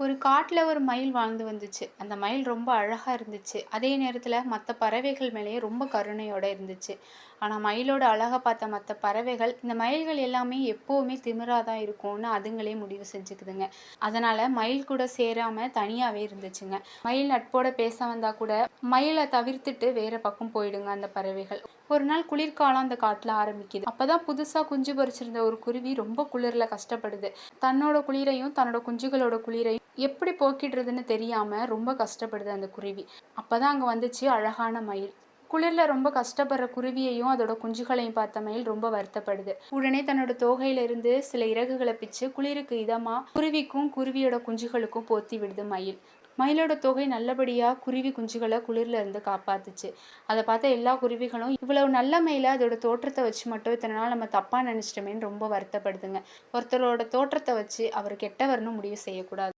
ஒரு காட்டில் ஒரு மயில் வாழ்ந்து வந்துச்சு. அந்த மயில் ரொம்ப அழகாக இருந்துச்சு. அதே நேரத்தில் மற்ற பறவைகள் மேலேயே ரொம்ப கருணையோடு இருந்துச்சு. ஆனால் மயிலோட அழகை பார்த்த மற்ற பறவைகள், இந்த மயில்கள் எல்லாமே எப்போவுமே திமிராக தான் இருக்கும்னு அதுங்களே முடிவு செஞ்சுக்குதுங்க. அதனால் மயில் கூட சேராமல் தனியாகவே இருந்துச்சுங்க. மயில் நட்போட பேச வந்தால் கூட, மயிலை தவிர்த்துட்டு வேறு பக்கம் போயிடுங்க அந்த பறவைகள். ஒரு நாள் குளிர்காலம் அந்த காட்டில் ஆரம்பிக்குது. அப்போ தான் புதுசாக குஞ்சு பொரிச்சிருந்த ஒரு குருவி ரொம்ப குளிரில் கஷ்டப்படுது. தன்னோட குளிரையும், தன்னோட குஞ்சுகளோட குளிரையும் எப்படி போக்கிடுறதுன்னு தெரியாமல் ரொம்ப கஷ்டப்படுது அந்த குருவி. அப்போ தான் அங்கே வந்துச்சு அழகான மயில். குளிரில் ரொம்ப கஷ்டப்படுற குருவியையும் அதோட குஞ்சுகளையும் பார்த்த மயில் ரொம்ப வருத்தப்படுது. உடனே தன்னோட தோகையில இருந்து சில இறகுகளை பிச்சு குளிருக்கு இதமாக குருவிக்கும் குருவியோட குஞ்சுகளுக்கும் போத்தி விடுது மயில். மயிலோட தொகை நல்லபடியாக குருவி குஞ்சுகளை குளிரில் இருந்து காப்பாத்துச்சு. அதை பார்த்த எல்லா குருவிகளும் இவ்வளவு நல்ல மயில அதோட தோற்றத்தை வச்சு மட்டும் இத்தனை நாள் நம்ம தப்பாக நினச்சிட்டோமேன்னு ரொம்ப வருத்தப்படுதுங்க. ஒருத்தரோட தோற்றத்தை வச்சு அவர் கெட்டவர்னு முடிவு செய்யக்கூடாது.